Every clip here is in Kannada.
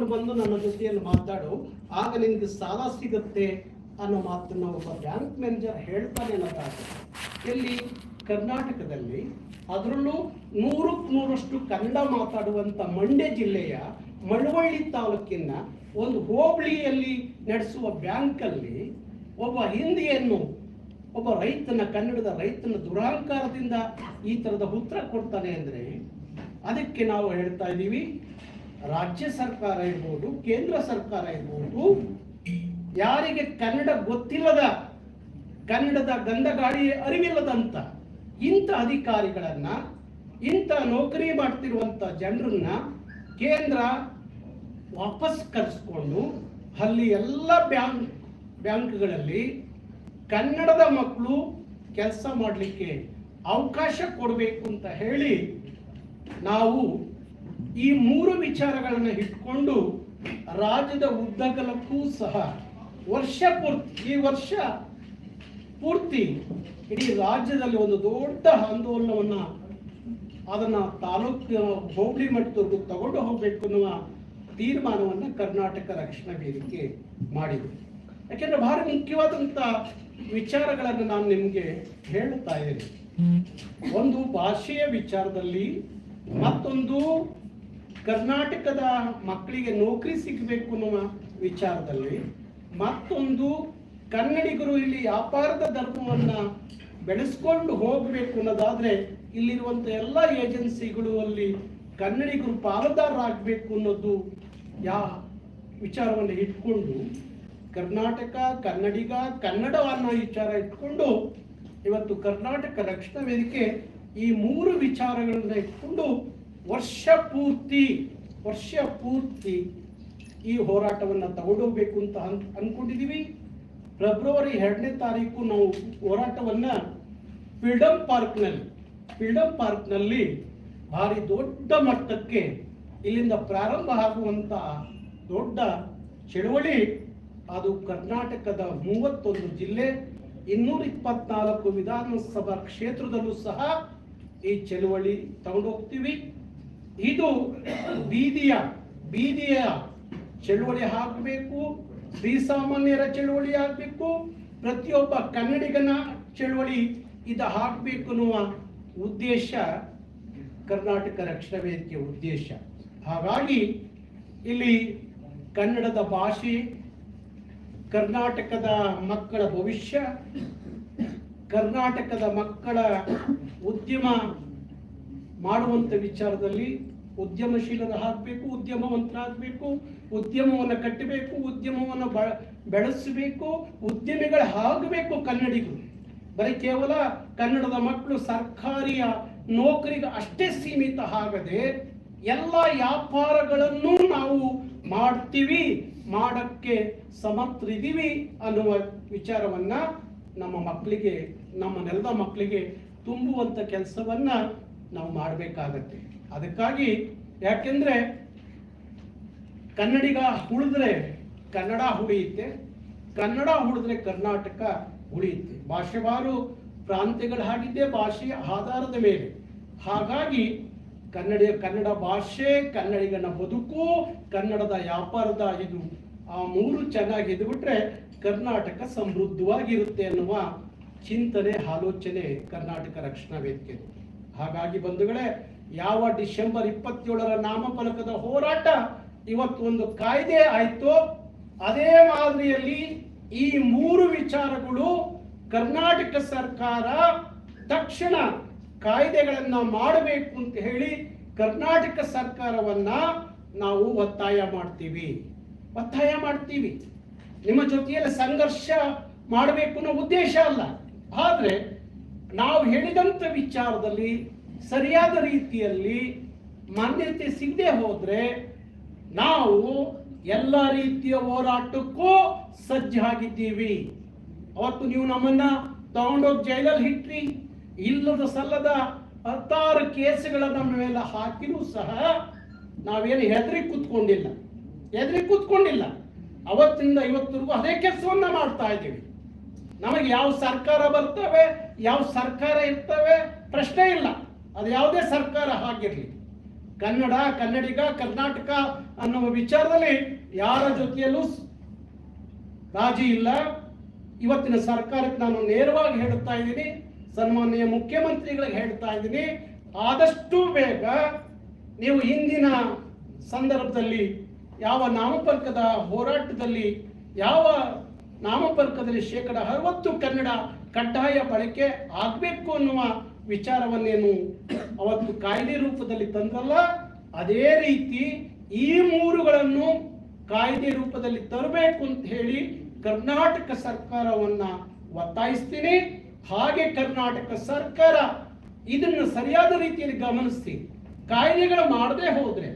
ಕರ್ಕೊಂಡು ಬಂದು ನನ್ನ ಜೊತೆಯಲ್ಲಿ ಮಾತಾಡು, ಆಗ ನಿನಗೆ ಸಾಲ ಸಿಗುತ್ತೆ ಅನ್ನೋ ಮಾತನ್ನ ಒಬ್ಬ ಬ್ಯಾಂಕ್ ಮ್ಯಾನೇಜರ್ ಹೇಳ್ತಾನೆ ಅನ್ನೋದಾಗಿ ಎಲ್ಲಿ? ಕರ್ನಾಟಕದಲ್ಲಿ. ಅದರಲ್ಲೂ ನೂರಕ್ಕೆ ನೂರಷ್ಟು ಕನ್ನಡ ಮಾತಾಡುವಂಥ ಮಂಡ್ಯ ಜಿಲ್ಲೆಯ ಮಳವಳ್ಳಿ ತಾಲೂಕಿನ ಒಂದು ಹೋಬಳಿಯಲ್ಲಿ ನಡೆಸುವ ಬ್ಯಾಂಕಲ್ಲಿ ಒಬ್ಬ ಹಿಂದಿಯನ್ನು, ಒಬ್ಬ ರೈತನ, ಕನ್ನಡದ ರೈತನ ದುರಹಂಕಾರದಿಂದ ಈ ಥರದ ಉತ್ತರ ಕೊಡ್ತಾನೆ ಅಂದರೆ, ಅದಕ್ಕೆ ನಾವು ಹೇಳ್ತಾ ಇದ್ದೀವಿ ರಾಜ್ಯ ಸರ್ಕಾರ ಇರ್ಬೋದು, ಕೇಂದ್ರ ಸರ್ಕಾರ ಇರ್ಬೋದು, ಯಾರಿಗೆ ಕನ್ನಡ ಗೊತ್ತಿಲ್ಲದ, ಕನ್ನಡದ ಗಂಧಗಾಡಿ ಅರಿವಿಲ್ಲದಂತ ಇಂಥ ಅಧಿಕಾರಿಗಳನ್ನ, ಇಂಥ ನೌಕರಿ ಮಾಡ್ತಿರುವಂಥ ಜನರನ್ನ ಕೇಂದ್ರ ವಾಪಸ್ ಕರೆಸ್ಕೊಂಡು ಅಲ್ಲಿ ಎಲ್ಲ ಬ್ಯಾಂಕ್, ಬ್ಯಾಂಕ್ಗಳಲ್ಲಿ ಕನ್ನಡದ ಮಕ್ಕಳು ಕೆಲಸ ಮಾಡಲಿಕ್ಕೆ ಅವಕಾಶ ಕೊಡಬೇಕು ಅಂತ ಹೇಳಿ ನಾವು ಈ ಮೂರು ವಿಚಾರಗಳನ್ನು ಇಟ್ಕೊಂಡು ರಾಜ್ಯದ ಉದ್ದಗಲಕ್ಕೂ ಸಹ ವರ್ಷ ಪೂರ್ತಿ, ಈ ವರ್ಷ ಪೂರ್ತಿ ಇಡೀ ರಾಜ್ಯದಲ್ಲಿ ಒಂದು ದೊಡ್ಡ ಆಂದೋಲನವನ್ನು ಅದನ್ನ ತಾಲ್ಲೂಕು ಹೋಬಳಿ ಮಟ್ಟದವರೆಗೂ ತಗೊಂಡು ಹೋಗಬೇಕು ಅನ್ನುವ ತೀರ್ಮಾನವನ್ನು ಕರ್ನಾಟಕ ರಕ್ಷಣಾ ವೇದಿಕೆ ಮಾಡಿದೆ. ಯಾಕೆಂದ್ರೆ ಭಾರಿ ಮುಖ್ಯವಾದಂಥ ವಿಚಾರಗಳನ್ನು ನಾನು ನಿಮಗೆ ಹೇಳುತ್ತಾ ಇದ್ದೇನೆ. ಒಂದು ಭಾಷೆಯ ವಿಚಾರದಲ್ಲಿ ಮತ್ತೊಂದು ಕರ್ನಾಟಕದ ಮಕ್ಕಳಿಗೆ ನೌಕರಿ ಸಿಗಬೇಕು ಅನ್ನುವ ವಿಚಾರದಲ್ಲಿ ಮತ್ತೊಂದು ಕನ್ನಡಿಗರು ಇಲ್ಲಿ ವ್ಯಾಪಾರದ ಧರ್ಮವನ್ನ ಬೆಳೆಸ್ಕೊಂಡು ಹೋಗಬೇಕು ಅನ್ನೋದಾದ್ರೆ ಇಲ್ಲಿರುವಂತ ಎಲ್ಲ ಏಜೆನ್ಸಿಗಳು ಅಲ್ಲಿ ಕನ್ನಡಿಗರು ಪಾಲುದಾರರಾಗಬೇಕು ಅನ್ನೋದು ಯಾ ವಿಚಾರವನ್ನು ಇಟ್ಕೊಂಡು ಕರ್ನಾಟಕ, ಕನ್ನಡಿಗ, ಕನ್ನಡ ಅನ್ನೋ ವಿಚಾರ ಇಟ್ಕೊಂಡು ಇವತ್ತು ಕರ್ನಾಟಕ ರಕ್ಷಣಾ ವೇದಿಕೆ ಈ ಮೂರು ವಿಚಾರಗಳನ್ನ ಇಟ್ಕೊಂಡು ವರ್ಷ ಪೂರ್ತಿ ವರ್ಷ ಪೂರ್ತಿ ಈ ಹೋರಾಟವನ್ನು ತಗೊಂಡೋಗ್ಬೇಕು ಅಂತ ಅನ್ ಅಂದ್ಕೊಂಡಿದ್ದೀವಿ ಫೆಬ್ರವರಿ ಎರಡನೇ ತಾರೀಕು ನಾವು ಹೋರಾಟವನ್ನು ಫ್ರೀಡಮ್ ಪಾರ್ಕ್ನಲ್ಲಿ ಫ್ರೀಡಮ್ ಪಾರ್ಕ್ನಲ್ಲಿ ಭಾರಿ ದೊಡ್ಡ ಮಟ್ಟಕ್ಕೆ ಇಲ್ಲಿಂದ ಪ್ರಾರಂಭ ಆಗುವಂಥ ದೊಡ್ಡ ಚಳುವಳಿ ಅದು ಕರ್ನಾಟಕದ ಮೂವತ್ತೊಂದು ಜಿಲ್ಲೆ, ಇನ್ನೂರ ಇಪ್ಪತ್ನಾಲ್ಕು ವಿಧಾನಸಭಾ ಕ್ಷೇತ್ರದಲ್ಲೂ ಸಹ ಈ ಚಳುವಳಿ ತಗೊಂಡೋಗ್ತೀವಿ. ಇದು ಬೀದಿಯ ಬೀದಿಯ ಚಳುವಳಿ ಆಗಬೇಕು ಶ್ರೀಸಾಮಾನ್ಯರ ಚಳುವಳಿ ಆಗಬೇಕು, ಪ್ರತಿಯೊಬ್ಬ ಕನ್ನಡಿಗನ ಚಳುವಳಿ ಇದು ಹಾಕಬೇಕು ಅನ್ನುವ ಉದ್ದೇಶ ಕರ್ನಾಟಕ ರಕ್ಷಣಾ ವೇದಿಕೆಯ ಉದ್ದೇಶ. ಹಾಗಾಗಿ ಇಲ್ಲಿ ಕನ್ನಡದ ಭಾಷೆ, ಕರ್ನಾಟಕದ ಮಕ್ಕಳ ಭವಿಷ್ಯ, ಕರ್ನಾಟಕದ ಮಕ್ಕಳ ಉದ್ಯಮ ಮಾಡುವಂಥ ವಿಚಾರದಲ್ಲಿ ಉದ್ಯಮಶೀಲರಾಗಬೇಕು ಉದ್ಯಮವಂತರಾಗಬೇಕು, ಉದ್ಯಮವನ್ನು ಕಟ್ಟಬೇಕು, ಉದ್ಯಮವನ್ನು ಬ, ಬೆಳೆಸಬೇಕು, ಉದ್ಯಮಿಗಳು ಆಗಬೇಕು ಕನ್ನಡಿಗರು. ಬರೀ ಕೇವಲ ಕನ್ನಡದ ಮಕ್ಕಳು ಸರ್ಕಾರಿಯ ನೌಕರಿಗೆ ಅಷ್ಟೇ ಸೀಮಿತ ಆಗದೆ ಎಲ್ಲ ವ್ಯಾಪಾರಗಳನ್ನು ನಾವು ಮಾಡ್ತೀವಿ, ಮಾಡಕ್ಕೆ ಸಮರ್ಥರಿದ್ದೀವಿ ಅನ್ನುವ ವಿಚಾರವನ್ನು ನಮ್ಮ ಮಕ್ಕಳಿಗೆ, ನಮ್ಮ ನೆಲದ ಮಕ್ಕಳಿಗೆ ತುಂಬುವಂಥ ಕೆಲಸವನ್ನ ನಾವು ಮಾಡಬೇಕಾಗತ್ತೆ. ಅದಕ್ಕಾಗಿ ಯಾಕೆಂದ್ರೆ ಕನ್ನಡಿಗ ಉಳಿದ್ರೆ ಕನ್ನಡ ಉಳಿಯುತ್ತೆ, ಕನ್ನಡ ಉಳಿದ್ರೆ ಕರ್ನಾಟಕ ಉಳಿಯುತ್ತೆ. ಭಾಷೆವಾರು ಪ್ರಾಂತ್ಯಗಳು ಹಾಗಿದ್ದೆ ಭಾಷೆಯ ಆಧಾರದ ಮೇಲೆ. ಹಾಗಾಗಿ ಕನ್ನಡ ಕನ್ನಡ ಭಾಷೆ, ಕನ್ನಡಿಗನ ಬದುಕು, ಕನ್ನಡದ ವ್ಯಾಪಾರದ ಇದು ಆ ಮೂರು ಚೆನ್ನಾಗಿ ಇದ್ಬಿಟ್ರೆ ಕರ್ನಾಟಕ ಸಮೃದ್ಧವಾಗಿರುತ್ತೆ ಅನ್ನುವ ಚಿಂತನೆ, ಆಲೋಚನೆ ಕರ್ನಾಟಕ ರಕ್ಷಣಾ ವೇದಿಕೆ ಹಾಗಾಗಿ ಬಂಧುಗಳೇ, ಯಾವ ಡಿಸೆಂಬರ್ ಇಪ್ಪತ್ತೇಳರ ನಾಮಫಲಕದ ಹೋರಾಟ ಇವತ್ತು ಒಂದು ಕಾಯ್ದೆ ಆಯ್ತು. ಅದೇ ಮಾದರಿಯಲ್ಲಿ ಈ ಮೂರು ವಿಚಾರಗಳು ಕರ್ನಾಟಕ ಸರ್ಕಾರ ತಕ್ಷಣ ಕಾಯ್ದೆಗಳನ್ನ ಮಾಡಬೇಕು ಅಂತ ಹೇಳಿ ಕರ್ನಾಟಕ ಸರ್ಕಾರವನ್ನ ನಾವು ಒತ್ತಾಯ ಮಾಡ್ತೀವಿ. ಒತ್ತಾಯ ಮಾಡ್ತೀವಿ. ನಿಮ್ಮ ಜೊತೆಯಲ್ಲಿ ಸಂಘರ್ಷ ಮಾಡಬೇಕು ಅನ್ನೋ ಉದ್ದೇಶ ಅಲ್ಲ. ಆದ್ರೆ ನಾವು ಹೇಳಿದಂತ ವಿಚಾರದಲ್ಲಿ ಸರಿಯಾದ ರೀತಿಯಲ್ಲಿ ಮಾನ್ಯತೆ ಸಿಗದೆ ಹೋದರೆ ನಾವು ಎಲ್ಲ ರೀತಿಯ ಹೋರಾಟಕ್ಕೂ ಸಜ್ಜಾಗಿದ್ದೀವಿ ಅವತ್ತು ನೀವು ನಮ್ಮನ್ನ ತಗೊಂಡೋಗಿ ಜೈಲಲ್ಲಿ ಇಟ್ರಿ. ಇಲ್ಲದ ಸಲ್ಲದ ಹತ್ತಾರು ಕೇಸ್ಗಳ ನಮ್ಮ ಮೇಲೆ ಹಾಕಿರೂ ಸಹ ನಾವೇನು ಹೆದರಿ ಕೂತ್ಕೊಂಡಿಲ್ಲ. ಹೆದರಿ ಕೂತ್ಕೊಂಡಿಲ್ಲ. ಅವತ್ತಿಂದ ಇವತ್ತರೆಗೂ ಅದೇ ಕೆಲಸವನ್ನ ಮಾಡ್ತಾ ಇದ್ದೀವಿ. ನಮಗೆ ಯಾವ ಸರ್ಕಾರ ಬರ್ತವೆ ಯಾವ ಸರ್ಕಾರ ಇರ್ತವೆ? ಪ್ರಶ್ನೆ ಇಲ್ಲ. ಅದು ಯಾವುದೇ ಸರ್ಕಾರ ಆಗಿರಲಿ ಕನ್ನಡ, ಕನ್ನಡಿಗ, ಕರ್ನಾಟಕ ಅನ್ನುವ ವಿಚಾರದಲ್ಲಿ ಯಾರ ಜೊತೆಯಲ್ಲೂ ರಾಜಿ ಇಲ್ಲ. ಇವತ್ತಿನ ಸರ್ಕಾರಕ್ಕೆ ನಾನು ನೇರವಾಗಿ ಹೇಳುತ್ತಾ ಇದ್ದೀನಿ. ಸನ್ಮಾನ್ಯ ಮುಖ್ಯಮಂತ್ರಿಗಳಿಗೆ ಹೇಳ್ತಾ ಇದ್ದೀನಿ. ಆದಷ್ಟು ಬೇಗ ನೀವು ಹಿಂದಿನ ಸಂದರ್ಭದಲ್ಲಿ ಯಾವ ನಾಮಫಲಕದ ಹೋರಾಟದಲ್ಲಿ ಯಾವ ನಾಮಫಲಕದಲ್ಲಿ ಶೇಕಡ ಅರವತ್ತು ಕನ್ನಡ ಕಡ್ಡಾಯ ಬಳಕೆ ಆಗಬೇಕು ಅನ್ನುವ ವಿಚಾರವನ್ನೇನು ಅವತ್ತು ಕಾಯ್ದೆ ರೂಪದಲ್ಲಿ ತಂದ್ರಲ್ಲ, ಅದೇ ರೀತಿ ಈ ಮೂರುಗಳನ್ನು ಕಾಯ್ದೆ ರೂಪದಲ್ಲಿ ತರಬೇಕು ಅಂತ ಹೇಳಿ ಕರ್ನಾಟಕ ಸರ್ಕಾರವನ್ನ ಒತ್ತಾಯಿಸ್ತೀನಿ. ಹಾಗೆ ಕರ್ನಾಟಕ ಸರ್ಕಾರ ಇದನ್ನು ಸರಿಯಾದ ರೀತಿಯಲ್ಲಿ ಗಮನಿಸಿ ಕಾಯ್ದೆಗಳು ಮಾಡದೆ ಹೋದ್ರೆ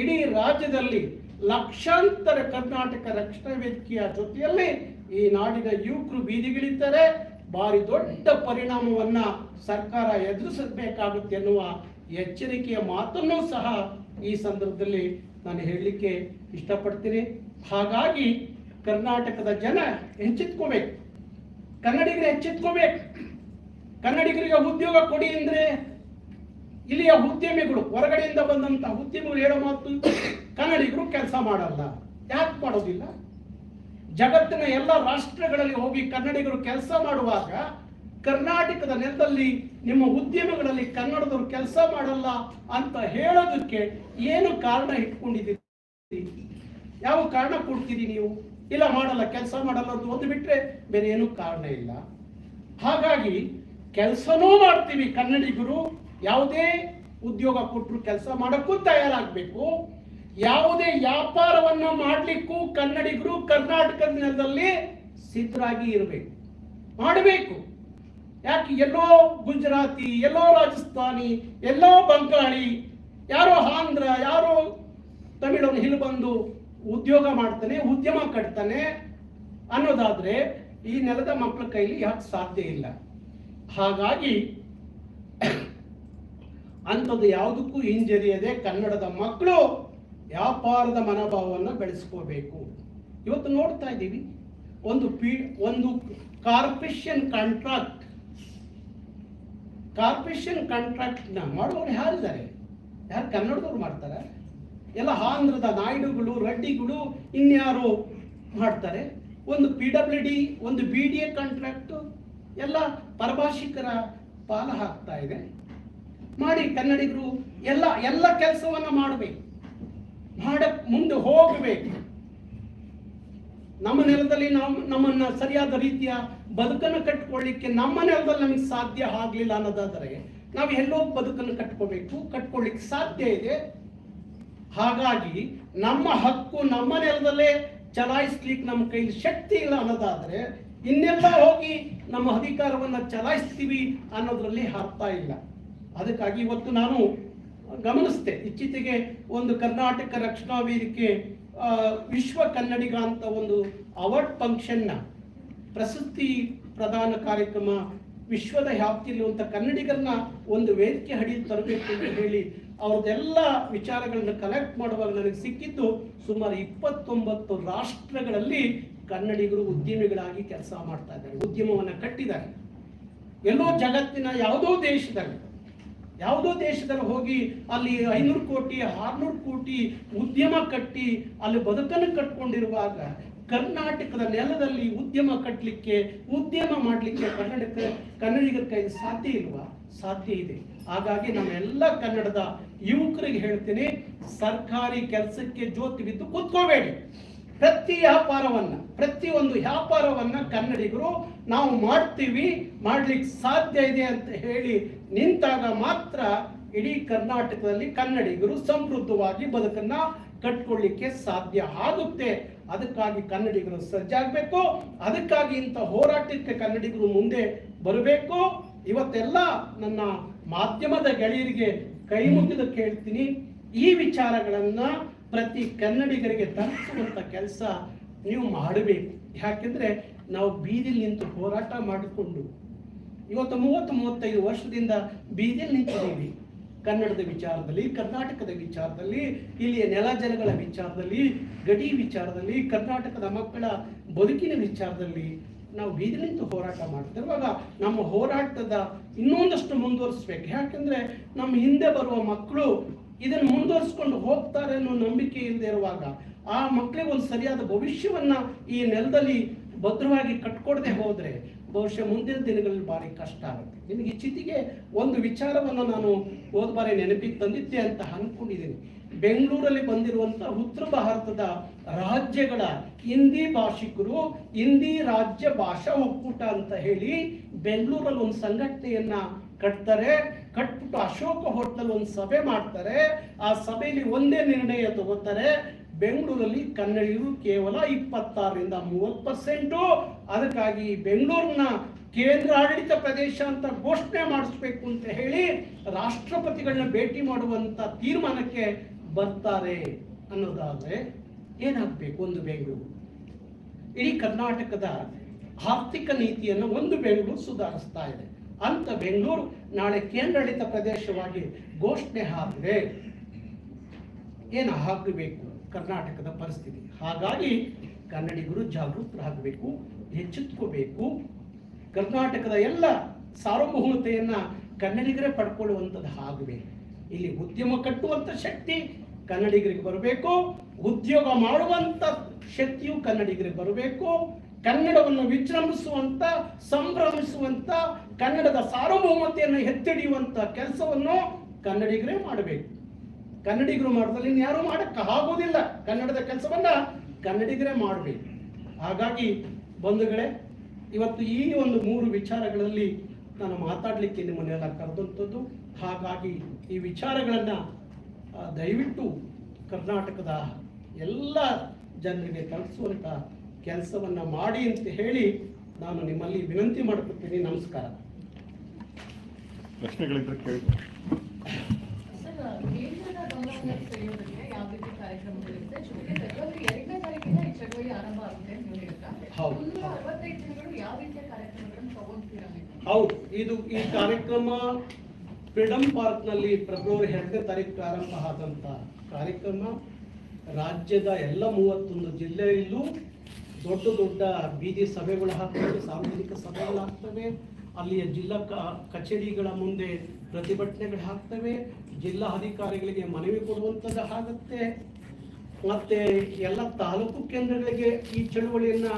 ಇಡೀ ರಾಜ್ಯದಲ್ಲಿ ಲಕ್ಷಾಂತರ ಕರ್ನಾಟಕ ರಕ್ಷಣಾ ವೇದಿಕೆಯ ಜೊತೆಯಲ್ಲಿ ಈ ನಾಡಿನ ಯುವಕರು ಬೀದಿಗಿಳಿತಾರೆ ಭಾರಿ ದೊಡ್ಡ ಪರಿಣಾಮವನ್ನ ಸರ್ಕಾರ ಎದುರಿಸಬೇಕಾಗುತ್ತೆ ಎನ್ನುವ ಎಚ್ಚರಿಕೆಯ ಮಾತನ್ನು ಸಹ ಈ ಸಂದರ್ಭದಲ್ಲಿ ನಾನು ಹೇಳಲಿಕ್ಕೆ ಇಷ್ಟಪಡ್ತೀನಿ. ಹಾಗಾಗಿ ಕರ್ನಾಟಕದ ಜನ ಎಚ್ಚೆತ್ಕೋಬೇಕು. ಕನ್ನಡಿಗರು ಎಚ್ಚೆತ್ಕೋಬೇಕು. ಕನ್ನಡಿಗರಿಗೆ ಉದ್ಯೋಗ ಕೊಡಿ ಅಂದ್ರೆ ಇಲ್ಲಿಯ ಉದ್ಯಮಿಗಳು, ಹೊರಗಡೆಯಿಂದ ಬಂದಂತಹ ಉದ್ಯಮಿಗಳು ಹೇಳೋ ಮಾತು, ಕನ್ನಡಿಗರು ಕೆಲಸ ಮಾಡಲ್ಲ. ಯಾಕೆ ಮಾಡೋದಿಲ್ಲ? ಜಗತ್ತಿನ ಎಲ್ಲ ರಾಷ್ಟ್ರಗಳಲ್ಲಿ ಹೋಗಿ ಕನ್ನಡಿಗರು ಕೆಲಸ ಮಾಡುವಾಗ ಕರ್ನಾಟಕದ ನೆಲದಲ್ಲಿ ನಿಮ್ಮ ಉದ್ಯಮಗಳಲ್ಲಿ ಕನ್ನಡದವರು ಕೆಲಸ ಮಾಡಲ್ಲ ಅಂತ ಹೇಳೋದಕ್ಕೆ ಏನು ಕಾರಣ ಇಟ್ಕೊಂಡಿದ್ದೀರಿ? ಯಾವ ಕಾರಣ ಕೊಡ್ತೀರಿ ನೀವು? ಇಲ್ಲ ಮಾಡಲ್ಲ, ಕೆಲಸ ಮಾಡಲ್ಲ ಅಂತ ಒಂದು ಬಿಟ್ಟರೆ ಬೇರೆ ಏನು ಕಾರಣ ಇಲ್ಲ. ಹಾಗಾಗಿ ಕೆಲಸನೂ ಮಾಡ್ತೀವಿ ಕನ್ನಡಿಗರು. ಯಾವುದೇ ಉದ್ಯೋಗ ಕೊಟ್ಟರು ಕೆಲಸ ಮಾಡೋಕ್ಕೂ ತಯಾರಾಗಬೇಕು. ಯಾವುದೇ ವ್ಯಾಪಾರವನ್ನ ಮಾಡಲಿಕ್ಕೂ ಕನ್ನಡಿಗರು ಕರ್ನಾಟಕದ ನೆಲದಲ್ಲಿ ಸಿದ್ಧರಾಗಿ ಇರಬೇಕು. ಮಾಡಬೇಕು. ಯಾಕೆ ಎಲ್ಲೋ ಗುಜರಾತಿ, ಎಲ್ಲೋ ರಾಜಸ್ಥಾನಿ, ಎಲ್ಲೋ ಬಂಗಾಳಿ, ಯಾರೋ ಆಂಧ್ರ, ಯಾರೋ ತಮಿಳನ್ನು ಇಲ್ಲಿ ಬಂದು ಉದ್ಯೋಗ ಮಾಡ್ತಾನೆ, ಉದ್ಯಮ ಕಟ್ತಾನೆ ಅನ್ನೋದಾದ್ರೆ ಈ ನೆಲದ ಮಕ್ಕಳ ಕೈಲಿ ಯಾಕೆ ಸಾಧ್ಯ ಇಲ್ಲ? ಹಾಗಾಗಿ ಅಂಥದ್ದು ಯಾವುದಕ್ಕೂ ಹಿಂಜರಿಯದೆ ಕನ್ನಡದ ಮಕ್ಕಳು ವ್ಯಾಪಾರದ ಮನೋಭಾವವನ್ನು ಬೆಳೆಸ್ಕೋಬೇಕು. ಇವತ್ತು ನೋಡ್ತಾ ಇದ್ದೀವಿ, ಒಂದು ಪಿ, ಒಂದು ಕಾರ್ಪೊರೇಷನ್ ಕಾಂಟ್ರಾಕ್ಟ್ ಕಾರ್ಪೊರೇಷನ್ ಕಾಂಟ್ರಾಕ್ಟ್ನ ಮಾಡೋರು ಯಾರಿದ್ದಾರೆ? ಯಾರು ಕನ್ನಡದವ್ರು ಮಾಡ್ತಾರೆ? ಎಲ್ಲ ಆಂಧ್ರದ ನಾಯ್ಡುಗಳು, ರೆಡ್ಡಿಗಳು ಇನ್ಯಾರು ಮಾಡ್ತಾರೆ? ಒಂದು ಪಿ ಡಬ್ಲ್ಯೂ ಡಿ ಒಂದು ಬಿ ಡಿ ಎ ಕಾಂಟ್ರಾಕ್ಟು ಎಲ್ಲ ಪರಭಾಷಿಕರ ಪಾಲ ಹಾಕ್ತಾ ಇದೆ. ಮಾಡಿ ಕನ್ನಡಿಗರು ಎಲ್ಲ ಎಲ್ಲ ಕೆಲಸವನ್ನು ಮಾಡಬೇಕು. ಮಾಡಕ್ ಮುಂದೆ ಹೋಗಬೇಕು. ನಮ್ಮ ನೆಲದಲ್ಲಿ ನಾವು ನಮ್ಮನ್ನ ಸರಿಯಾದ ರೀತಿಯ ಬದುಕನ್ನು ಕಟ್ಕೊಳ್ಳಿಕ್ಕೆ ನಮ್ಮ ನೆಲದಲ್ಲಿ ನಮಗೆ ಸಾಧ್ಯ ಆಗ್ಲಿಲ್ಲ ಅನ್ನೋದಾದರೆ ನಾವು ಎಲ್ಲೋ ಬದುಕನ್ನು ಕಟ್ಕೋಬೇಕು ಕಟ್ಕೊಳ್ಳಿಕ್ಕೆ ಸಾಧ್ಯ ಇದೆ. ಹಾಗಾಗಿ ನಮ್ಮ ಹಕ್ಕು ನಮ್ಮ ನೆಲದಲ್ಲೇ ಚಲಾಯಿಸ್ಲಿಕ್ಕೆ ನಮ್ಮ ಕೈಲಿ ಶಕ್ತಿ ಇಲ್ಲ ಅನ್ನೋದಾದರೆ ಇನ್ನೆಲ್ಲ ಹೋಗಿ ನಮ್ಮ ಅಧಿಕಾರವನ್ನ ಚಲಾಯಿಸ್ತೀವಿ ಅನ್ನೋದ್ರಲ್ಲಿ ಅರ್ಥ ಇಲ್ಲ. ಅದಕ್ಕಾಗಿ ಇವತ್ತು ನಾನು ಗಮನಿಸಿದೆ ಇತ್ತೀಚೆಗೆ ಒಂದು ಕರ್ನಾಟಕ ರಕ್ಷಣಾ ವೇದಿಕೆ ವಿಶ್ವ ಕನ್ನಡಿಗ ಅಂತ ಒಂದು ಅವಾರ್ಡ್ ಫಂಕ್ಷನ್ನ ಪ್ರಶಸ್ತಿ ಪ್ರದಾನ ಕಾರ್ಯಕ್ರಮ ವಿಶ್ವದ ವ್ಯಾಪ್ತಿಯಲ್ಲಿರುವಂಥ ಕನ್ನಡಿಗರನ್ನ ಒಂದು ವೇದಿಕೆ ಹಡಿ ತರಬೇಕು ಅಂತ ಹೇಳಿ ಅವ್ರದ್ದೆಲ್ಲ ವಿಚಾರಗಳನ್ನು ಕಲೆಕ್ಟ್ ಮಾಡುವಾಗ ನನಗೆ ಸಿಕ್ಕಿದ್ದು ಸುಮಾರು ಇಪ್ಪತ್ತೊಂಬತ್ತು ರಾಷ್ಟ್ರಗಳಲ್ಲಿ ಕನ್ನಡಿಗರು ಉದ್ಯಮಿಗಳಾಗಿ ಕೆಲಸ ಮಾಡ್ತಾ ಇದ್ದಾರೆ, ಉದ್ಯಮವನ್ನು ಕಟ್ಟಿದ್ದಾರೆ. ಎಲ್ಲೋ ಜಗತ್ತಿನ ಯಾವುದೋ ದೇಶದಲ್ಲಿ ಯಾವುದೋ ದೇಶದಲ್ಲಿ ಹೋಗಿ ಅಲ್ಲಿ ಐನೂರು ಕೋಟಿ, ಆರ್ನೂರು ಕೋಟಿ ಉದ್ಯಮ ಕಟ್ಟಿ ಅಲ್ಲಿ ಬದುಕನ್ನು ಕಟ್ಕೊಂಡಿರುವಾಗ ಕರ್ನಾಟಕದ ನೆಲದಲ್ಲಿ ಉದ್ಯಮ ಕಟ್ಟಲಿಕ್ಕೆ ಉದ್ಯಮ ಮಾಡಲಿಕ್ಕೆ ಕನ್ನಡಕ, ಕನ್ನಡಿಗರ ಕೈ ಸಾಧ್ಯ ಇಲ್ವಾ? ಸಾಧ್ಯ ಇದೆ. ಹಾಗಾಗಿ ನಮ್ಮೆಲ್ಲ ಕನ್ನಡದ ಯುವಕರಿಗೆ ಹೇಳ್ತೀನಿ, ಸರ್ಕಾರಿ ಕೆಲಸಕ್ಕೆ ಜ್ಯೋತಿ ಬಿದ್ದು ಕೂತ್ಕೋಬೇಡಿ. ಪ್ರತಿ ವ್ಯಾಪಾರವನ್ನ ಪ್ರತಿಯೊಂದು ವ್ಯಾಪಾರವನ್ನ ಕನ್ನಡಿಗರು ನಾವು ಮಾಡ್ತೀವಿ ಮಾಡ್ಲಿಕ್ಕೆ ಸಾಧ್ಯ ಇದೆ ಅಂತ ಹೇಳಿ ನಿಂತಾಗ ಮಾತ್ರ ಇಡೀ ಕರ್ನಾಟಕದಲ್ಲಿ ಕನ್ನಡಿಗರು ಸಮೃದ್ಧವಾಗಿ ಬದುಕನ್ನ ಕಟ್ಕೊಳ್ಳಿಕ್ಕೆ ಸಾಧ್ಯ ಆಗುತ್ತೆ. ಅದಕ್ಕಾಗಿ ಕನ್ನಡಿಗರು ಸಜ್ಜಾಗಬೇಕು, ಅದಕ್ಕಾಗಿ ಇಂಥ ಹೋರಾಟಕ್ಕೆ ಕನ್ನಡಿಗರು ಮುಂದೆ ಬರಬೇಕು. ಇವತ್ತೆಲ್ಲ ನನ್ನ ಮಾಧ್ಯಮದ ಗೆಳೆಯರಿಗೆ ಕೈ ಮುಗಿದು ಕೇಳ್ತೀನಿ. ಈ ವಿಚಾರಗಳನ್ನ ಪ್ರತಿ ಕನ್ನಡಿಗರಿಗೆ ತಲುಪುವಂಥ ಕೆಲಸ ನೀವು ಮಾಡಬೇಕು. ಯಾಕೆಂದರೆ ನಾವು ಬೀದಿಲಿ ನಿಂತು ಹೋರಾಟ ಮಾಡಿಕೊಂಡು ಇವತ್ತು ಮೂವತ್ತು ಮೂವತ್ತೈದು ವರ್ಷದಿಂದ ಬೀದಿಯಲ್ಲಿ ನಿಂತಿದ್ದೀವಿ. ಕನ್ನಡದ ವಿಚಾರದಲ್ಲಿ, ಕರ್ನಾಟಕದ ವಿಚಾರದಲ್ಲಿ, ಇಲ್ಲಿಯ ನೆಲ ಜನಗಳ ವಿಚಾರದಲ್ಲಿ, ಗಡಿ ವಿಚಾರದಲ್ಲಿ, ಕರ್ನಾಟಕದ ಮಕ್ಕಳ ಬದುಕಿನ ವಿಚಾರದಲ್ಲಿ ನಾವು ಬೀದಿ ನಿಂತು ಹೋರಾಟ ಮಾಡ್ತಿರುವಾಗ ನಮ್ಮ ಹೋರಾಟದ ಇನ್ನೊಂದಷ್ಟು ಮುಂದುವರಿಸ್ಬೇಕು. ಯಾಕಂದ್ರೆ ನಮ್ಮ ಹಿಂದೆ ಬರುವ ಮಕ್ಕಳು ಇದನ್ನು ಮುಂದುವರಿಸ್ಕೊಂಡು ಹೋಗ್ತಾರೆ ಅನ್ನೋ ನಂಬಿಕೆ ಇಲ್ಲದೆ ಇರುವಾಗ ಆ ಮಕ್ಕಳಿಗೆ ಒಂದು ಸರಿಯಾದ ಭವಿಷ್ಯವನ್ನ ಈ ನೆಲದಲ್ಲಿ ಭದ್ರವಾಗಿ ಕಟ್ಕೊಡದೆ ಹೋದ್ರೆ ಬಹುಶಃ ಮುಂದಿನ ದಿನಗಳಲ್ಲಿ ಭಾರಿ ಕಷ್ಟ ಆಗುತ್ತೆ. ನಿಮಗೆ ಇಚ್ಚಿತಿಗೆ ಒಂದು ವಿಚಾರವನ್ನು ನಾನು ಹೋದ ಬಾರಿ ನೆನಪಿಗೆ ತಂದಿದ್ದೆ ಅಂತ ಅನ್ಕೊಂಡಿದ್ದೀನಿ. ಬೆಂಗಳೂರಲ್ಲಿ ಬಂದಿರುವಂಥ ಉತ್ತರ ಭಾರತದ ರಾಜ್ಯಗಳ ಹಿಂದಿ ಭಾಷಿಕರು ಹಿಂದಿ ರಾಜ್ಯ ಭಾಷಾ ಒಕ್ಕೂಟ ಅಂತ ಹೇಳಿ ಬೆಂಗಳೂರಲ್ಲಿ ಒಂದು ಸಂಘಟನೆಯನ್ನ ಕಟ್ತಾರೆ. ಕಟ್ಬಿಟ್ಟು ಅಶೋಕ ಹೋಟ್ಲಲ್ಲಿ ಒಂದು ಸಭೆ ಮಾಡ್ತಾರೆ. ಆ ಸಭೆಯಲ್ಲಿ ಒಂದೇ ನಿರ್ಣಯ ತಗೋತಾರೆ. ಬೆಂಗಳೂರಲ್ಲಿ ಕನ್ನಡಿಗರು ಕೇವಲ ಇಪ್ಪತ್ತಾರರಿಂದ ಮೂವತ್ತು ಪರ್ಸೆಂಟು. ಅದಕ್ಕಾಗಿ ಬೆಂಗಳೂರಿನ ಕೇಂದ್ರ ಆಡಳಿತ ಪ್ರದೇಶ ಅಂತ ಘೋಷಣೆ ಮಾಡಿಸ್ಬೇಕು ಅಂತ ಹೇಳಿ ರಾಷ್ಟ್ರಪತಿಗಳನ್ನ ಭೇಟಿ ಮಾಡುವಂತ ತೀರ್ಮಾನಕ್ಕೆ ಬರ್ತಾರೆ ಅನ್ನೋದಾದ್ರೆ ಏನಾಗಬೇಕು ಒಂದು ಬೆಂಗಳೂರು? ಇಡೀ ಕರ್ನಾಟಕದ ಆರ್ಥಿಕ ನೀತಿಯನ್ನು ಒಂದು ಬೆಂಗಳೂರು ಸುಧಾರಿಸ್ತಾ ಇದೆ. ಅಂತ ಬೆಂಗಳೂರು ನಾಳೆ ಕೇಂದ್ರಾಡಳಿತ ಪ್ರದೇಶವಾಗಿ ಘೋಷಣೆ ಆದರೆ ಏನು ಆಗಬೇಕು ಕರ್ನಾಟಕದ ಪರಿಸ್ಥಿತಿ. ಹಾಗಾಗಿ ಕನ್ನಡಿಗರು ಜಾಗೃತರಾಗಬೇಕು, ಎಚ್ಚೆತ್ಕೋಬೇಕು. ಕರ್ನಾಟಕದ ಎಲ್ಲ ಸಾರ್ವಭೌಮತೆಯನ್ನು ಕನ್ನಡಿಗರೇ ಪಡ್ಕೊಳ್ಳುವಂಥದ್ದು ಆಗಬೇಕು ಇಲ್ಲಿ ಉದ್ಯಮ ಕಟ್ಟುವಂಥ ಶಕ್ತಿ ಕನ್ನಡಿಗರಿಗೆ ಬರಬೇಕು, ಉದ್ಯೋಗ ಮಾಡುವಂಥ ಶಕ್ತಿಯು ಕನ್ನಡಿಗರಿಗೆ ಬರಬೇಕು. ಕನ್ನಡವನ್ನು ವಿಜೃಂಭಿಸುವಂತ, ಸಂಭ್ರಮಿಸುವಂತ, ಕನ್ನಡದ ಸಾರ್ವಭೌಮತೆಯನ್ನು ಎತ್ತಿಡಿಯುವಂತ ಕೆಲಸವನ್ನು ಕನ್ನಡಿಗರೇ ಮಾಡಬೇಕು. ಕನ್ನಡಿಗರು ಮಾಡಿದಲ್ಲಿ ಯಾರು ಮಾಡಕ್ಕೆ ಆಗೋದಿಲ್ಲ. ಕನ್ನಡದ ಕೆಲಸವನ್ನ ಕನ್ನಡಿಗರೇ ಮಾಡಬೇಕು. ಹಾಗಾಗಿ ಬಂಧುಗಳೇ, ಇವತ್ತು ಈ ಒಂದು ಮೂರು ವಿಚಾರಗಳಲ್ಲಿ ನಾನು ಮಾತಾಡಲಿಕ್ಕೆ ನಿಮ್ಮನ್ನೆಲ್ಲ ಕರೆದಂಥದ್ದು, ಹಾಗಾಗಿ ಈ ವಿಚಾರಗಳನ್ನು ದಯವಿಟ್ಟು ಕರ್ನಾಟಕದ ಎಲ್ಲ ಜನರಿಗೆ ತಲುಪಿಸುವಂಥ ಕೆಲಸವನ್ನು ಮಾಡಿ ಅಂತ ಹೇಳಿ ನಾನು ನಿಮ್ಮಲ್ಲಿ ವಿನಂತಿ ಮಾಡ್ಕೊತೀನಿ. ನಮಸ್ಕಾರ. ಪ್ರಶ್ನೆಗಳಿದ್ರೆ ಕೇಳಿ. ಹೌದು, ಇದು ಈ ಕಾರ್ಯಕ್ರಮ ಫ್ರೀಡಂ ಪಾರ್ಕ್ನಲ್ಲಿ ಫೆಬ್ರವರಿ ಎರಡನೇ ತಾರೀಕು ಪ್ರಾರಂಭ ಆದಂಥ ಕಾರ್ಯಕ್ರಮ. ರಾಜ್ಯದ ಎಲ್ಲ ಮೂವತ್ತೊಂದು ಜಿಲ್ಲೆಯಲ್ಲೂ ದೊಡ್ಡ ದೊಡ್ಡ ಬೀದಿ ಸಭೆಗಳು ಹಾಕ್ತವೆ ಸಾರ್ವಜನಿಕ ಸಭೆಗಳು ಹಾಕ್ತವೆ ಅಲ್ಲಿಯ ಜಿಲ್ಲಾ ಕಚೇರಿಗಳ ಮುಂದೆ ಪ್ರತಿಭಟನೆಗಳು ಹಾಕ್ತವೆ ಜಿಲ್ಲಾ ಅಧಿಕಾರಿಗಳಿಗೆ ಮನವಿ ಕೊಡುವಂಥದ್ದು ಆಗುತ್ತೆ. ಮತ್ತು ಎಲ್ಲ ತಾಲೂಕು ಕೇಂದ್ರಗಳಿಗೆ ಈ ಚಳುವಳಿಯನ್ನು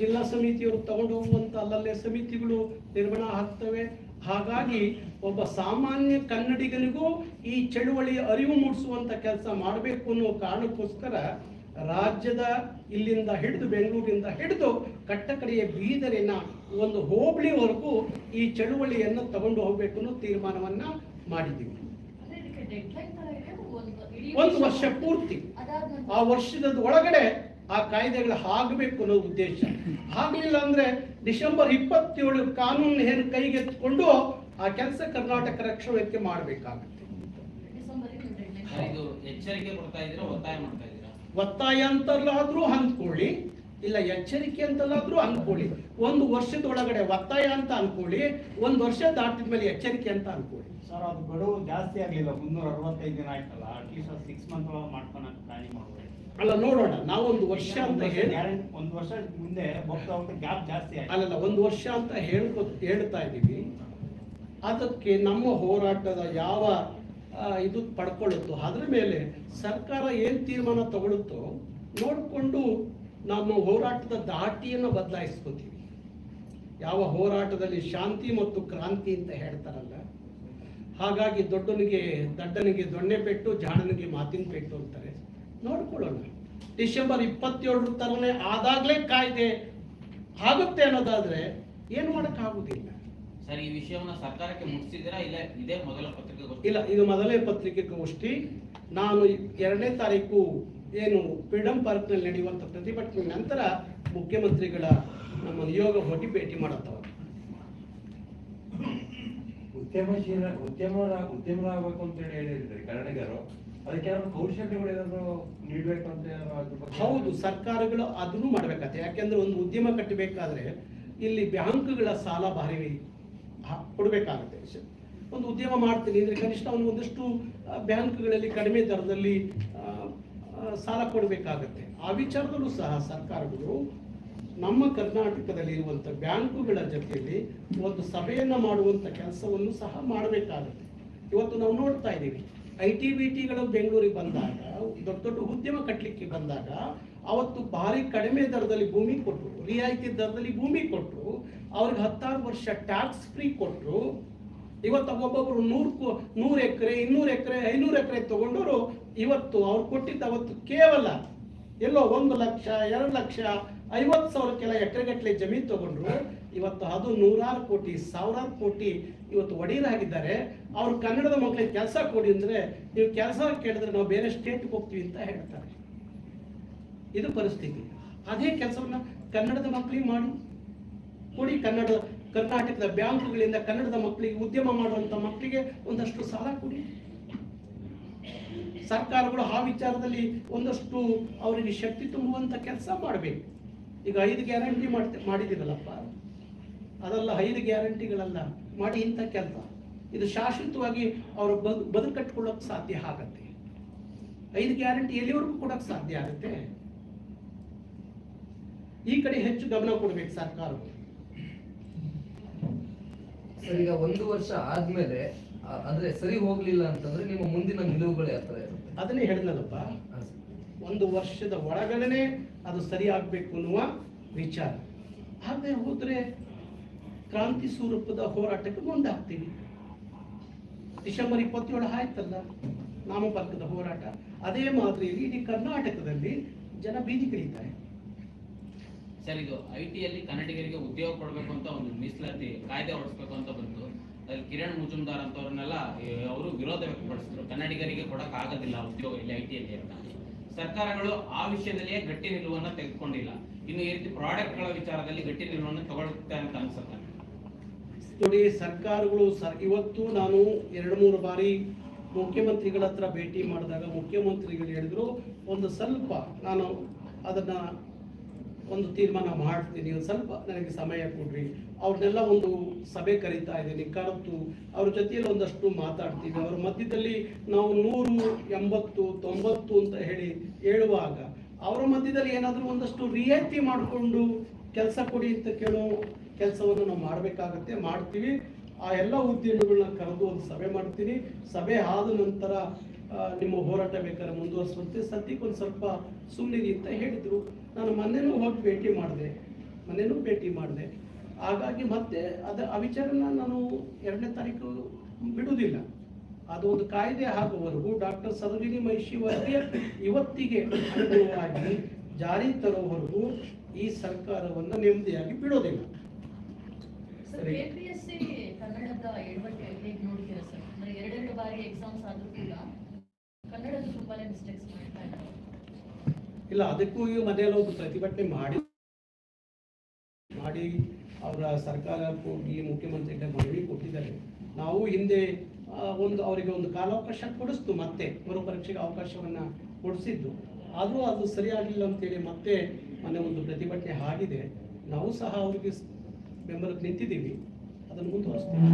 ಜಿಲ್ಲಾ ಸಮಿತಿಯವರು ತಗೊಂಡು ಹೋಗುವಂಥ ಅಲ್ಲಲ್ಲೇ ಸಮಿತಿಗಳು ನಿರ್ಮಾಣ ಆಗ್ತವೆ. ಹಾಗಾಗಿ ಒಬ್ಬ ಸಾಮಾನ್ಯ ಕನ್ನಡಿಗನಿಗೂ ಈ ಚಳುವಳಿಯ ಅರಿವು ಮೂಡಿಸುವಂಥ ಕೆಲಸ ಮಾಡಬೇಕು ಅನ್ನೋ ಕಾರಣಕ್ಕೋಸ್ಕರ ರಾಜ್ಯದ ಇಲ್ಲಿಂದ ಹಿಡಿದು ಬೆಂಗಳೂರಿಂದ ಹಿಡಿದು ಕಟ್ಟಕಡೆಯ ಬೀದರಿನ ಒಂದು ಹೋಬಳಿವರೆಗೂ ಈ ಚಳುವಳಿಯನ್ನು ತಗೊಂಡು ಹೋಗಬೇಕು ಅನ್ನೋ ತೀರ್ಮಾನವನ್ನ ಮಾಡಿದ್ದೀವಿ. ಅಂದ್ರೆ ಇದಕ್ಕೆ ಡೆಡ್ಲೈನ್ ತರ ಒಂದು ಒಂದು ವರ್ಷ ಪೂರ್ತಿ. ಆ ವರ್ಷದ ಒಳಗಡೆ ಆ ಕಾಯ್ದೆಗಳು ಆಗಬೇಕು ಅನ್ನೋ ಉದ್ದೇಶ. ಆಗಲಿಲ್ಲ ಅಂದ್ರೆ ಡಿಸೆಂಬರ್ ಇಪ್ಪತ್ತೇಳು ಕಾನೂನು ಏನು ಕೈಗೆತ್ತಿಕೊಂಡು ಆ ಕೆಲಸ ಕರ್ನಾಟಕ ರಕ್ಷಣೆ ಮಾಡಬೇಕಾಗುತ್ತೆ. ಎಚ್ಚರಿಕೆ ಕೊಡ್ತಾ ಇದ್ರೆ ಒತ್ತಾಯ ಮಾಡ್ತಾ ಇದ್ದೀರಾ? ಒತ್ತಾಯ ಅಂತಲ್ಲಾದ್ರೂ ಅಂದ್ಕೊಳ್ಳಿ ಇಲ್ಲ ಎಚ್ಚರಿಕೆ ಅಂತಲ್ಲಾದ್ರೂ ಅಂದ್ಕೊಳ್ಳಿ. ಒಂದು ವರ್ಷದ ಒಳಗಡೆ ಒತ್ತಾಯ ಅಂತ ಅನ್ಕೊಳ್ಳಿ ಒಂದು ವರ್ಷ ದಾಟಿದ ಮೇಲೆ ಎಚ್ಚರಿಕೆ ಅಂತ ಅನ್ಕೊಳ್ಳಿ ಸರ್ ಅದು ಗಡುವು ಜಾಸ್ತಿ ಆಗಲಿಲ್ಲ ಮುನ್ನೂರ ಅರವತ್ತೈದು ದಿನ ಆಯ್ತಲ್ಲ ಅಟ್ಲೀಸ್ಟ್ ಸಿಕ್ಸ್ ಮಂತ್ ಒಳಗೆ ಮಾಡ್ಕೊಳಕ್ ಪ್ಲಾನಿಂಗ್ ಮಾಡ್ಬೋದು ಅಲ್ಲ ನೋಡೋಣ ನಾವೊಂದು ವರ್ಷ ಅಂತ ಹೇಳಿ ಒಂದು ವರ್ಷ ಮುಂದೆ ಹೋಗ್ತಾ ಹೋಗ್ತಾ ಗ್ಯಾಪ್ ಜಾಸ್ತಿ ಅಲ್ಲಲ್ಲ ಒಂದು ವರ್ಷ ಅಂತ ಹೇಳ್ಕೊ ಹೇಳ್ತಾ ಇದ್ದೀವಿ. ಅದಕ್ಕೆ ನಮ್ಮ ಹೋರಾಟದ ಯಾವ ಇದು ಪಡ್ಕೊಳ್ಳುತ್ತೋ, ಅದ್ರ ಮೇಲೆ ಸರ್ಕಾರ ಏನು ತೀರ್ಮಾನ ತಗೊಳುತ್ತೋ ನೋಡಿಕೊಂಡು ನಮ್ಮ ಹೋರಾಟದ ದಾಟಿಯನ್ನು ಬದಲಾಯಿಸ್ಕೋತೀವಿ. ಯಾವ ಹೋರಾಟದಲ್ಲಿ ಶಾಂತಿ ಮತ್ತು ಕ್ರಾಂತಿ ಅಂತ ಹೇಳ್ತಾರಲ್ಲ, ಹಾಗಾಗಿ ದೊಡ್ಡನಿಗೆ, ದಡ್ಡನಿಗೆ ದೊಣ್ಣೆ ಪೆಟ್ಟು, ಜಾಣನಿಗೆ ಮಾತಿನ ಪೆಟ್ಟು ಅಂತಾರೆ. ನೋಡ್ಕೊಳ್ಳೋಣ. ಡಿಸೆಂಬರ್ ಇಪ್ಪತ್ತೇಳರ ತರನೇ ಆದಾಗಲೇ ಕಾಯ್ದೆ ಆಗುತ್ತೆ ಅನ್ನೋದಾದ್ರೆ ಏನು ಮಾಡೋಕ್ಕಾಗುವುದಿಲ್ಲ ಸರ್ ಈ ವಿಷಯವನ್ನ ಸರ್ಕಾರಕ್ಕೆ ಮುಟ್ಟಿಸಿದ್ದೀರಾ ಇಲ್ಲ ಇದೇ ಮೊದಲ ಪತ್ರಿಕೆಗೋಷ್ಠಿ? ಇಲ್ಲ ಇದು ಮೊದಲೇ ಪತ್ರಿಕೆಗೋಷ್ಠಿ. ನಾನು ಎರಡನೇ ತಾರೀಕು ಏನು ಫ್ರೀಡಂ ಪಾರ್ಕ್ನಲ್ಲಿ ನಡೆಯುವಂಥ ಪ್ರತಿಭಟನೆ ನಂತರ ಮುಖ್ಯಮಂತ್ರಿಗಳ ನಮ್ಮ ನಿಯೋಗ ಹೋಗಿ ಭೇಟಿ ಮಾಡುತ್ತವೆ. ಉದ್ಯಮಶೀಲ ಉದ್ಯಮ ಉದ್ಯಮರಾಗಬೇಕು ಅಂತ ಹೇಳಿ ಹೇಳಿದ್ರೆ ಕನ್ನಡಿಗರು. ಅದಕ್ಕೆ ಕೌಶಲ್ಯಗಳು ಏನಾದ್ರು ನೀಡಬೇಕು ಅಂತ ಏನಾದ್ರು ಹೌದು ಸರ್ಕಾರಗಳು ಅದನ್ನು ಮಾಡಬೇಕಾಗುತ್ತೆ. ಯಾಕೆಂದ್ರೆ ಒಂದು ಉದ್ಯಮ ಕಟ್ಟಬೇಕಾದ್ರೆ ಇಲ್ಲಿ ಬ್ಯಾಂಕ್ಗಳ ಸಾಲ ಭಾರಿ ಕೊಡಬೇಕಾಗುತ್ತೆ. ಒಂದು ಉದ್ಯಮ ಮಾಡ್ತೀನಿ ಅಂದರೆ ಕನಿಷ್ಠ ಅವನು ಒಂದಷ್ಟು ಬ್ಯಾಂಕ್ಗಳಲ್ಲಿ ಕಡಿಮೆ ದರದಲ್ಲಿ ಸಾಲ ಕೊಡಬೇಕಾಗತ್ತೆ. ಆ ವಿಚಾರದಲ್ಲೂ ಸಹ ಸರ್ಕಾರಗಳು ನಮ್ಮ ಕರ್ನಾಟಕದಲ್ಲಿ ಇರುವಂಥ ಬ್ಯಾಂಕುಗಳ ಜೊತೆಯಲ್ಲಿ ಒಂದು ಸಭೆಯನ್ನು ಮಾಡುವಂಥ ಕೆಲಸವನ್ನು ಸಹ ಮಾಡಬೇಕಾಗುತ್ತೆ. ಇವತ್ತು ನಾವು ನೋಡ್ತಾ ಇದ್ದೀವಿ, ಐ ಟಿ ಬಿ ಟಿಗಳು ಬೆಂಗಳೂರಿಗೆ ಬಂದಾಗ, ದೊಡ್ಡ ದೊಡ್ಡ ಉದ್ಯಮ ಕಟ್ಟಲಿಕ್ಕೆ ಬಂದಾಗ, ಅವತ್ತು ಭಾರಿ ಕಡಿಮೆ ದರದಲ್ಲಿ ಭೂಮಿ ಕೊಟ್ಟರು, ರಿಯಾಯಿತಿ ದರದಲ್ಲಿ ಭೂಮಿ ಕೊಟ್ಟರು ಅವ್ರಿಗೆ ಹತ್ತಾರು ವರ್ಷ ಟ್ಯಾಕ್ಸ್ ಫ್ರೀ ಕೊಟ್ಟರು ಇವತ್ತು ಒಬ್ಬೊಬ್ಬರು ನೂರು ನೂರು ಎಕರೆ, ಇನ್ನೂರು ಎಕರೆ, ಐನೂರು ಎಕರೆ ತಗೊಂಡವರು ಇವತ್ತು ಅವ್ರು ಕೊಟ್ಟಿದ್ದ ಅವತ್ತು ಕೇವಲ ಎಲ್ಲೋ ಒಂದು ಲಕ್ಷ, ಎರಡು ಲಕ್ಷ, ಐವತ್ತು ಸಾವಿರಕ್ಕೆಲ್ಲ ಎಕರೆಗಟ್ಟಲೆ ಜಮೀನು ತಗೊಂಡ್ರು. ಇವತ್ತು ಅದು ನೂರಾರು ಕೋಟಿ, ಸಾವಿರಾರು ಕೋಟಿ ಇವತ್ತು ಒಡೆಯರಾಗಿದ್ದಾರೆ. ಅವ್ರು ಕನ್ನಡದ ಮಕ್ಕಳಿಗೆ ಕೆಲಸ ಕೊಡಿ ಅಂದರೆ ನೀವು ಕೆಲಸ ಕೇಳಿದ್ರೆ ನಾವು ಬೇರೆ ಸ್ಟೇಟ್ಗೆ ಹೋಗ್ತೀವಿ ಅಂತ ಹೇಳ್ತಾರೆ. ಇದು ಪರಿಸ್ಥಿತಿ. ಅದೇ ಕೆಲಸವನ್ನು ಕನ್ನಡದ ಮಕ್ಕಳಿಗೆ ಮಾಡಿ. ಕೊಡಿ ಕನ್ನಡ, ಕರ್ನಾಟಕದ ಬ್ಯಾಂಕುಗಳಿಂದ ಕನ್ನಡದ ಮಕ್ಕಳಿಗೆ ಉದ್ಯಮ ಮಾಡುವಂತ ಮಕ್ಕಳಿಗೆ ಒಂದಷ್ಟು ಸಾಲ ಕೊಡಿ. ಸರ್ಕಾರಗಳು ಆ ವಿಚಾರದಲ್ಲಿ ಒಂದಷ್ಟು ಅವರಿಗೆ ಶಕ್ತಿ ತುಂಬುವಂತ ಕೆಲಸ ಮಾಡಬೇಕು. ಈಗ ಐದು ಗ್ಯಾರಂಟಿ ಮಾಡ್ತ ಮಾಡಿದಿರಲ್ಲಪ್ಪ ಅದೆಲ್ಲ ಐದು ಗ್ಯಾರಂಟಿಗಳಲ್ಲ, ಮಾಡಿ ಇಂಥ ಕೆಲಸ. ಇದು ಶಾಶ್ವತವಾಗಿ ಅವರು ಬದು, ಬದುಕು ಕಟ್ಕೊಳ್ಳೋಕೆ ಸಾಧ್ಯ ಆಗತ್ತೆ. ಐದು ಗ್ಯಾರಂಟಿ ಎಲ್ಲಿವರೆಗೂ ಕೊಡೋಕೆ ಸಾಧ್ಯ ಆಗುತ್ತೆ? ಈ ಕಡೆ ಹೆಚ್ಚು ಗಮನ ಕೊಡ್ಬೇಕು ಸರ್ಕಾರಗಳು. ಸರ್ ಈಗ ಒಂದು ವರ್ಷ ಆದ್ಮೇಲೆ ಅಂದ್ರೆ ಸರಿ ಹೋಗ್ಲಿಲ್ಲ ಅಂತಂದ್ರೆ ನಿಮ್ಮ ಮುಂದಿನ ನಿಲುವುಗಳು ಯಾವ ತರ ಇರುತ್ತೆ? ಅದನ್ನೇ ಹೇಳಿದ್ನಲ್ಲಪ್ಪ. ಹಾ, ಸರ್. ಒಂದು ವರ್ಷದ ಒಳಗಡೆ ಅದು ಸರಿ ಆಗ್ಬೇಕು ಅನ್ನುವ ವಿಚಾರ. ಹಾಗೆ ಹೋದ್ರೆ ಕ್ರಾಂತಿ ಸ್ವರೂಪದ ಹೋರಾಟಕ್ಕೆ ಮುಂದಾಗ್ತೀವಿ. ಡಿಸೆಂಬರ್ ಇಪ್ಪತ್ತೇಳು ಆಯ್ತಲ್ಲ ನಾಮಫಲಕದ ಹೋರಾಟ. ಅದೇ ಮಾದರಿಯಲ್ಲಿ ಇಡೀ ಕರ್ನಾಟಕದಲ್ಲಿ ಜನ ಬೀದಿಗಿಳಿತಾರೆ ಸರ್, ಇದು ಐ ಟಿಯಲ್ಲಿ ಕನ್ನಡಿಗರಿಗೆ ಉದ್ಯೋಗ ಕೊಡಬೇಕು ಅಂತ ಒಂದು ಮೀಸಲಾತಿ, ಕಾಯ್ದೆ ಹೊರಡಿಸ್ಬೇಕು ಅಂತ ಬಂತು. ಅಲ್ಲಿ ಕಿರಣ್ ಮುಜುಮ್ದಾರ್ ಅಂತವ್ರನ್ನೆಲ್ಲ ಅವರು ವಿರೋಧ ವ್ಯಕ್ತಪಡಿಸಿದ್ರು. ಕನ್ನಡಿಗರಿಗೆ ಕೊಡಕ್ ಆಗೋದಿಲ್ಲ ಉದ್ಯೋಗ ಇಲ್ಲಿ ಐ ಟಿಯಲ್ಲಿ ಅಂತ. ಸರ್ಕಾರಗಳು ಆ ವಿಷಯದಲ್ಲಿಯೇ ಗಟ್ಟಿ ನಿಲುವನ್ನ ತೆಗೆದುಕೊಂಡಿಲ್ಲ. ಇನ್ನು ಈ ರೀತಿ ಪ್ರಾಡಕ್ಟ್ಗಳ ವಿಚಾರದಲ್ಲಿ ಗಟ್ಟಿ ನಿಲುವನ್ನು ತಗೊಳ್ಳುತ್ತೆ ಅಂತ ಅನ್ಸುತ್ತೆ. ನೋಡಿ, ಸರ್ಕಾರಗಳು ಸರ್, ಇವತ್ತು ನಾನು ಎರಡು ಮೂರು ಬಾರಿ ಮುಖ್ಯಮಂತ್ರಿಗಳ ಹತ್ರ ಭೇಟಿ ಮಾಡಿದಾಗ ಮುಖ್ಯಮಂತ್ರಿಗಳು ಹೇಳಿದ್ರು, ಒಂದು ಸ್ವಲ್ಪ ನಾನು ಅದನ್ನ ಒಂದು ತೀರ್ಮಾನ ಮಾಡ್ತೀನಿ, ಒಂದು ಸ್ವಲ್ಪ ನನಗೆ ಸಮಯ ಕೊಡ್ರಿ. ಅವ್ರನ್ನೆಲ್ಲ ಒಂದು ಸಭೆ ಕರೀತಾ ಇದ್ದೀನಿ ಕರೆತು ಅವ್ರ ಜೊತೆಯಲ್ಲಿ ಒಂದಷ್ಟು ಮಾತಾಡ್ತೀವಿ ಅವ್ರ ಮಧ್ಯದಲ್ಲಿ ನಾವು ನೂರು, ಎಂಬತ್ತು, ತೊಂಬತ್ತು ಅಂತ ಹೇಳಿ ಹೇಳುವಾಗ ಅವರ ಮಧ್ಯದಲ್ಲಿ ಏನಾದರೂ ಒಂದಷ್ಟು ರಿಯಾಯಿತಿ ಮಾಡಿಕೊಂಡು ಕೆಲಸ ಕೊಡಿ ಅಂತ ಕೇಳೋ ಕೆಲಸವನ್ನು ನಾವು ಮಾಡಬೇಕಾಗತ್ತೆ, ಮಾಡ್ತೀವಿ. ಆ ಎಲ್ಲ ಉದ್ಯಮಿಗಳನ್ನ ಕರೆದು ಒಂದು ಸಭೆ ಮಾಡ್ತೀನಿ. ಸಭೆ ಆದ ನಂತರ ನಿಮ್ಮ ಹೋರಾಟ ಬೇಕಾದ್ರೆ ಮುಂದುವರಿಸುವಂತೆ ಸದ್ಯಕ್ಕೆ ಒಂದು ಸ್ವಲ್ಪ ಸುಮ್ಮನಿರಿ ಅಂತ ಹೇಳಿದ್ರು. ನಾನು ಮೊನ್ನೆನೂ ಹೋಗಿ ಭೇಟಿ ಮಾಡಿದೆ. ಮೊನ್ನೆನೂ ಭೇಟಿ ಮಾಡಿದೆ. ಹಾಗಾಗಿ ಮತ್ತೆ ಅದ ಆ ವಿಚಾರನ ನಾನು ಎರಡನೇ ತಾರೀಕು ಬಿಡುವುದಿಲ್ಲ. ಅದು ಒಂದು ಕಾಯ್ದೆ ಆಗುವವರೆಗೂ ಡಾಕ್ಟರ್ ಸರೋಜಿನಿ ಮಹಿಷಿ ವರದಿಯ ಇವತ್ತಿಗೆ ಅನುಗುಣವಾಗಿ ಜಾರಿ ತರುವವರೆಗೂ ಈ ಸರ್ಕಾರವನ್ನು ನೆಮ್ಮದಿಯಾಗಿ ಬಿಡೋದಿಲ್ಲ. ಸರ್ ಕನ್ನಡದ ಎಡವಟ್ಟು ಹೇಗೆ ನೋಡ್ತೀರಾ ಸರ್? ಅಂದ್ರೆ ಎರಡೆರಡು ಬಾರಿ ಎಕ್ಸಾಮ್ಸ್ ಆದ್ರೂ ಕೂಡ ಮಿಸ್ಟೇಕ್ಸ್ ಮಾಡ್ತಾ ಇಲ್ಲ, ಅದಕ್ಕೂ ಈ ಮನೆಯಲ್ಲಿ ಒಂದು ಪ್ರತಿಭಟನೆ ಮಾಡಿ ಮಾಡಿ ಅವರ ಸರ್ಕಾರ ಹೋಗಿ ಮುಖ್ಯಮಂತ್ರಿಗೆ ಮನವಿ ಕೊಟ್ಟಿದ್ದಾರೆ. ನಾವು ಹಿಂದೆ ಒಂದು ಅವರಿಗೆ ಒಂದು ಕಾಲಾವಕಾಶ ಕೊಡಿಸ್ತು ಮತ್ತೆ, ಮರುಪರೀಕ್ಷೆಗೆ ಅವಕಾಶವನ್ನ ಕೊಡಿಸಿದ್ದು. ಆದರೂ ಅದು ಸರಿಯಾಗಿಲ್ಲ ಅಂತೇಳಿ ಮತ್ತೆ ಮೊನ್ನೆ ಒಂದು ಪ್ರತಿಭಟನೆ ಆಗಿದೆ. ನಾವು ಸಹ ಅವರಿಗೆ ಬೆಂಬಲಕ್ಕೆ ನಿಂತಿದ್ದೀವಿ. ಅದನ್ನು ಮುಂದುವರಿಸ್ತೀವಿ.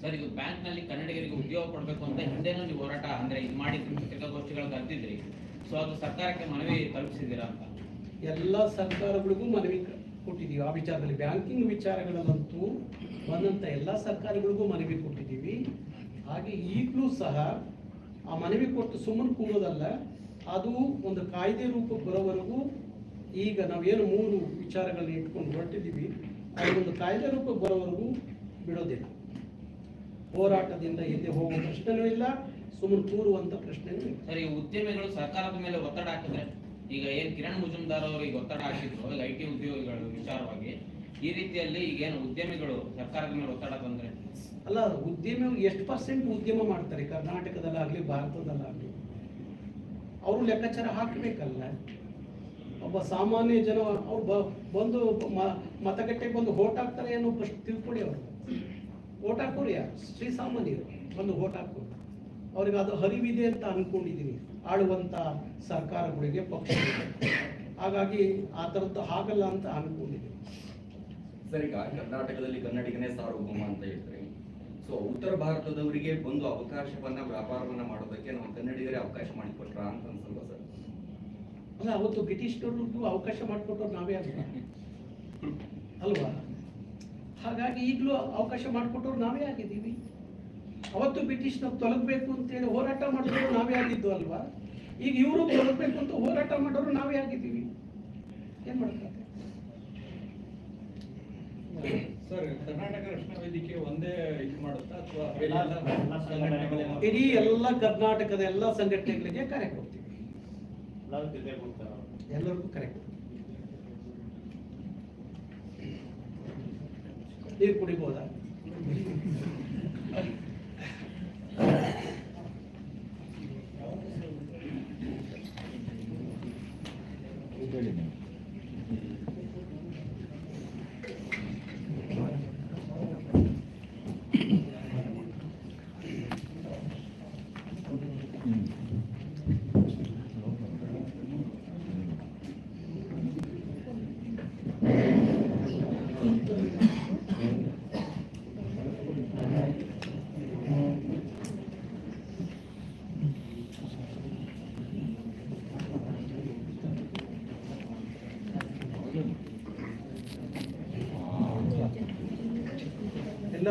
ಸರ್, ಇದು ಬ್ಯಾಂಕ್ನಲ್ಲಿ ಕನ್ನಡಿಗರಿಗೆ ಉದ್ಯೋಗ ಕೊಡಬೇಕು ಅಂತ ಹಿಂದೆನೂ ನೀವು ಹೋರಾಟ ಅಂದ್ರೆ ಇದು ಮಾಡಿ ಪತ್ರಿಕಾಗೋಷ್ಠಿಗಳು ಕರೆದಿದ್ರಿ. ಸೊ ಅದು ಸರ್ಕಾರಕ್ಕೆ ಮನವಿ ತಲುಪಿಸಿದ್ದೀರಾ ಅಂತ. ಎಲ್ಲ ಸರ್ಕಾರಗಳಿಗೂ ಮನವಿ ಕೊಟ್ಟಿದ್ದೀವಿ. ಆ ವಿಚಾರದಲ್ಲಿ ಬ್ಯಾಂಕಿಂಗ್ ವಿಚಾರಗಳಲ್ಲಂತೂ ಬಂದಂಥ ಎಲ್ಲ ಸರ್ಕಾರಗಳಿಗೂ ಮನವಿ ಕೊಟ್ಟಿದ್ದೀವಿ. ಹಾಗೆ ಈಗಲೂ ಸಹ ಆ ಮನವಿ ಕೊಟ್ಟು ಸುಮ್ಮನೆ ಕೂಡೋದಲ್ಲ ಅದು ಒಂದು ಕಾಯ್ದೆ ರೂಪ ಬರೋವರೆಗೂ ಈಗ ನಾವೇನು ಮೂರು ವಿಚಾರಗಳನ್ನ ಇಟ್ಕೊಂಡು ಹೊರಟಿದ್ದೀವಿ. ಅದೊಂದು ಕಾಯ್ದೆ ರೂಪ ಬರೋವರೆಗೂ ಬಿಡೋದಿಲ್ಲ. ಹೋರಾಟದಿಂದ ಎಲ್ಲಿ ಹೋಗುವ ಪ್ರಶ್ನೆನೂ ಇಲ್ಲ ಸುಮ್ಮನೆ ಕೂರುವಂತ ಪ್ರಶ್ನೆ ಸರಿ ಸರ್ ಈ ಉದ್ಯಮಿಗಳು ಸರ್ಕಾರದ ಮೇಲೆ ಒತ್ತಡ ಹಾಕಿದ್ರೆ ಈಗ ಏನ್ ಕಿರಣ್ ಮುಜುಮ್ದಾರ್ ಅವರಿಗೆ ಒತ್ತಡ ಹಾಕಿದ್ರು ಐ ಟಿ ಉದ್ಯೋಗಿಗಳು ವಿಚಾರವಾಗಿ ಈ ರೀತಿಯಲ್ಲಿ ಈಗ ಏನು ಉದ್ಯಮಿಗಳು ಸರ್ಕಾರದ ಮೇಲೆ ಒತ್ತಡ ತಂದ್ರೆ? ಅಲ್ಲ ಉದ್ಯಮ ಎಷ್ಟು ಪರ್ಸೆಂಟ್ ಉದ್ಯಮ ಮಾಡ್ತಾರೆ? ಕರ್ನಾಟಕದಲ್ಲಾಗಲಿ ಭಾರತದಲ್ಲಾಗಲಿ. ಅವರು ಲೆಕ್ಕಾಚಾರ ಹಾಕಬೇಕಲ್ಲ. ಒಬ್ಬ ಸಾಮಾನ್ಯ ಜನ ಅವ್ರು ಬಂದು ಮತಗಟ್ಟೆಗೆ ಬಂದು ಹೋಟ್ ಹಾಕ್ತಾರೆ ಏನೋ ಫಸ್ಟ್ ತಿಳ್ಕೊಳ್ಳಿ ಅವರು. ಓಟ್ ಹಾಕೋರು ಯಾರು? ಶ್ರೀ ಸಾಮಾನ್ಯರು. ಬಂದು ಓಟ್ ಹಾಕೋರು ಅವ್ರಿಗೆ ಅದು ಹರಿವಿದೆ ಅಂತ ಅನ್ಕೊಂಡಿದ್ದೀನಿ ಆಳುವಂಥ ಸರ್ಕಾರಗಳಿಗೆ ಪಕ್ಷ ಹಾಗಾಗಿ ಆ ಥರದ್ದು ಆಗಲ್ಲ ಅಂತ ಅಂದ್ಕೊಂಡಿದ್ದೀನಿ ಸರಿ ಈಗ ಕರ್ನಾಟಕದಲ್ಲಿ ಕನ್ನಡಿಗನೇ ಸಾರ್ವಭೌಮ ಅಂತ ಹೇಳ್ತಾರೆ. ಸೊ ಉತ್ತರ ಭಾರತದವರಿಗೆ ಒಂದು ಅವಕಾಶವನ್ನ ವ್ಯಾಪಾರವನ್ನ ಮಾಡೋದಕ್ಕೆ ನಾವು ಕನ್ನಡಿಗರೇ ಅವಕಾಶ ಮಾಡಿಕೊಟ್ರ ಅಂತ ಅನ್ಸಲ್ವಾ ಸರ್? ಅಲ್ಲ ಅವತ್ತು ಬ್ರಿಟಿಷ್ನವ್ರಿಗೂ ಅವಕಾಶ ಮಾಡಿಕೊಟ್ಟವ್ರು ನಾವೇ ಅಲ್ವಾ? ಅಲ್ವಾ? ಹಾಗಾಗಿ ಈಗಲೂ ಅವಕಾಶ ಮಾಡಿಕೊಟ್ಟವ್ರು ನಾವೇ ಆಗಿದ್ದೀವಿ. ಅವತ್ತು ಬ್ರಿಟಿಷ್ನ ತೊಲಗಬೇಕು ಅಂತೇಳಿ ಹೋರಾಟ ಮಾಡಿದ್ರು ನಾವೇ ಆಗಿದ್ದು ಅಲ್ವಾ? ಈಗ ಇವರು ತೊಲಗಬೇಕು ಅಂತ ಹೋರಾಟ ಮಾಡೋರು ನಾವೇ ಆಗಿದ್ದೀವಿ. ಏನು ಮಾಡ್ತಾರೆ? ಸರ್ ಕರ್ನಾಟಕ ರಕ್ಷಣಾ ವೇದಿಕೆ ಒಂದೇ ಇದು ಮಾಡುತ್ತಾ ಅಥವಾ ಇಡೀ ಎಲ್ಲ ಕರ್ನಾಟಕದ ಎಲ್ಲ ಸಂಘಟನೆಗಳಿಗೆ ಕರೆ ಕೊಡ್ತೀವಿ. ಎಲ್ಲರಿಗೂ ಕರೆ ಕೊಡ್ತೀವಿ. ನೀರು ಕುಡಿಬೋದಾ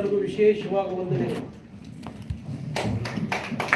ಎಲ್ಲರಿಗೂ ವಿಶೇಷವಾಗಿ ವಂದನೆ